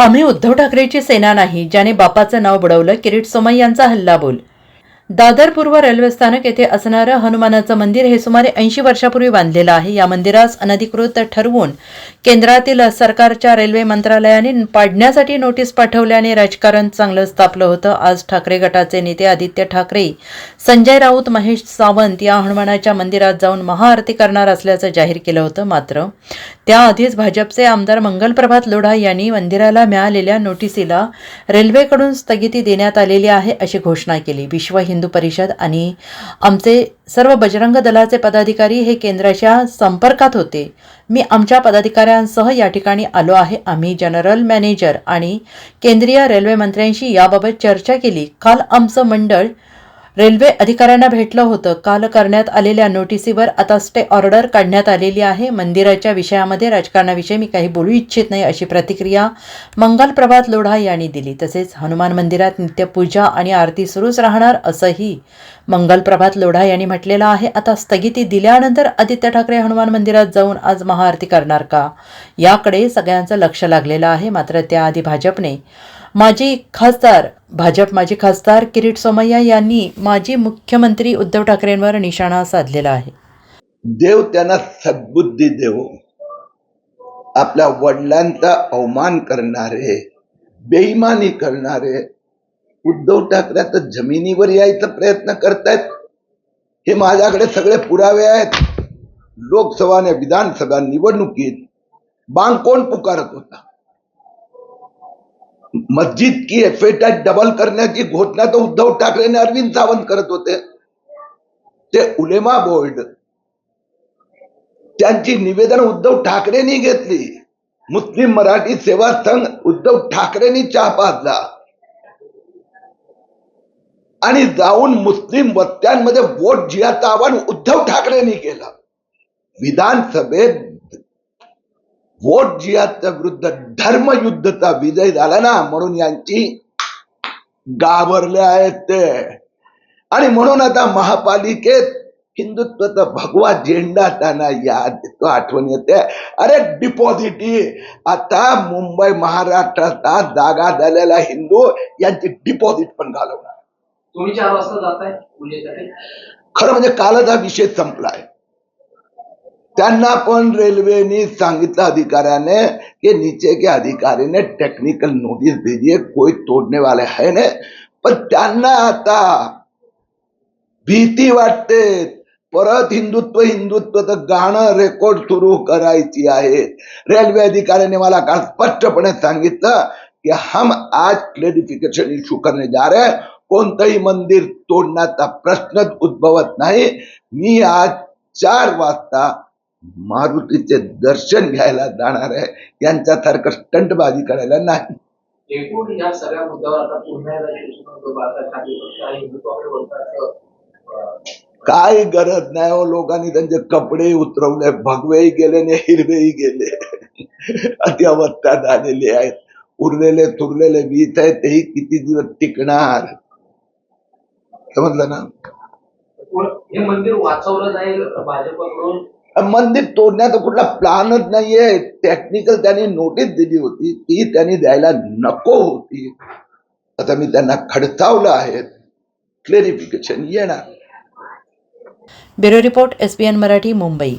आम्ही उद्धव ठाकरेची सेना नाही ज्याने बापाचं नाव बुडवलं किरीट सोमय्यांचा यांचा हल्ला बोल. दादर पूर्व रेल्वे स्थानक येथे असणारं हनुमानाचं मंदिर हे सुमारे ऐंशी वर्षापूर्वी बांधलेलं आहे. या मंदिरास अनधिकृत ठरवून केंद्रातील सरकारच्या रेल्वे मंत्रालयाने पाडण्यासाठी नोटीस पाठवल्याने राजकारण चांगलंच तापलं होतं. आज ठाकरे गटाचे नेते आदित्य ठाकरे संजय राऊत महेश सावंत या हनुमानाच्या मंदिरात जाऊन महाआरती करणार असल्याचं जाहीर केलं होतं. मात्र त्याआधीच भाजपचे आमदार मंगलप्रभात लोढा यांनी मंदिराला मिळालेल्या नोटिसीला रेल्वेकडून स्थगिती देण्यात आलेली आहे अशी घोषणा केली. विश्व हिंदू परिषद आणि आमचे सर्व बजरंग दलाचे पदाधिकारी हे केंद्राच्या संपर्कात होते. मी आमच्या पदाधिकाऱ्यांसह या ठिकाणी आलो आहे. आम्ही जनरल मॅनेजर आणि केंद्रीय रेल्वे मंत्र्यांशी याबाबत चर्चा केली. काल आमचं मंडळ रेल्वे अधिकाऱ्यांना भेटलं होतं. काल करण्यात आलेल्या नोटिसीवर आता स्टे ऑर्डर काढण्यात आलेली आहे. मंदिराच्या विषयामध्ये राजकारणाविषयी मी काही बोलू इच्छित नाही अशी प्रतिक्रिया मंगल प्रभात लोढा यांनी दिली. तसेच हनुमान मंदिरात नित्यपूजा आणि आरती सुरूच राहणार असंही मंगल प्रभात लोढा यांनी म्हटलेलं आहे. आता स्थगिती दिल्यानंतर आदित्य ठाकरे हनुमान मंदिरात जाऊन आज महाआरती करणार का? याकडे सगळ्यांचं लक्ष लागलेलं आहे. मात्र त्याआधी भाजपने माजी खासदार भाजप माजी खासदार किरीट सोमय्या यांनी माजी मुख्यमंत्री उद्धव ठाकरेंवर निशाणा साधलेला आहे. देव त्यांना सद्बुद्धी देवो. आपल्या वडिलांचा अवमान करणारे बेईमानी करणारे उद्धव ठाकरे आता जमिनीवर यायचा प्रयत्न करतायत. हे माझ्याकडे सगळे पुरावे आहेत. लोकसभा आणि विधानसभा निवडणुकीत बांग कोण पुकारत होता? मस्जिद की एफएटाय डबल करण्याची घोषणा तर उद्धव ठाकरे आणि अरविंद सावंत करत होते. ते उलेमा बोर्ड. त्यांची निवेदन उद्धव ठाकरेंनी घेतली. मुस्लिम मराठी सेवा संघ उद्धव ठाकरेंनी चहा पाजला आणि जाऊन मुस्लिम वस्त्यांमध्ये वोट जिहाचं आवाहन उद्धव ठाकरेंनी केलं. विधानसभेत वोट जिहाच्या विरुद्ध धर्मयुद्धचा विजय झाला ना म्हणून यांची गाभरले आहेत ते. आणि म्हणून आता महापालिकेत हिंदुत्वाचा भगवा झेंडा त्यांना याद येतो आठवण येते. अरे डिपॉझिट आता मुंबई महाराष्ट्राचा जागा झालेला हिंदू यांची डिपॉझिट पण घालवणार. तुम्ही चार वाजता जाताय खरं म्हणजे कालच हा विषय संपलाय. त्यांना पण रेलवेने सांगितलं अधिकाऱ्याने कि नीचे के अधिकारी ने टेक्निकल नोटिस भेजी कोई तोड़ने वाले है ने. पण त्यांना आता भीती वाटते. परत हिंदुत्व हिंदुत्वचं गाणं रेकॉर्ड सुरू करायची आहे. रेल्वे अधिकाऱ्याने मला काल स्पष्टपणे सांगितलं की हम आज क्लेरिफिकेशन इश्यू करणे जा रहे कोणतंही मंदिर तोडण्याचा प्रश्नच उद्भवत नाही. मी आज चार वाजता मारुतीचे दर्शन घ्यायला जाणार आहे. यांच्यासारखं स्टंटबाजी करायला नाही. एकूण या सगळ्या मुद्द्यावर आता पुन्हा काय गरज नाही हो लोकांनी त्यांचे कपडे उतरवले भगवेही गेले आणि हिरवेही गेले. अति अवस्था झालेली आहेत. उरलेले तुरलेले वीज आहेत तेही किती दिवस टिकणार? समजलं ना? हे मंदिर वाचवलं जाईल भाजपकडून. मंदिर तोडण्याचा कुठला प्लॅनच नाहीये. टेक्निकल त्यांनी नोटीस दिली होती. ती त्यांनी द्यायला नको होती. आता मी त्यांना खडसावलं आहे. क्लेरिफिकेशन येणार. Bureau report SBN Marathi Mumbai.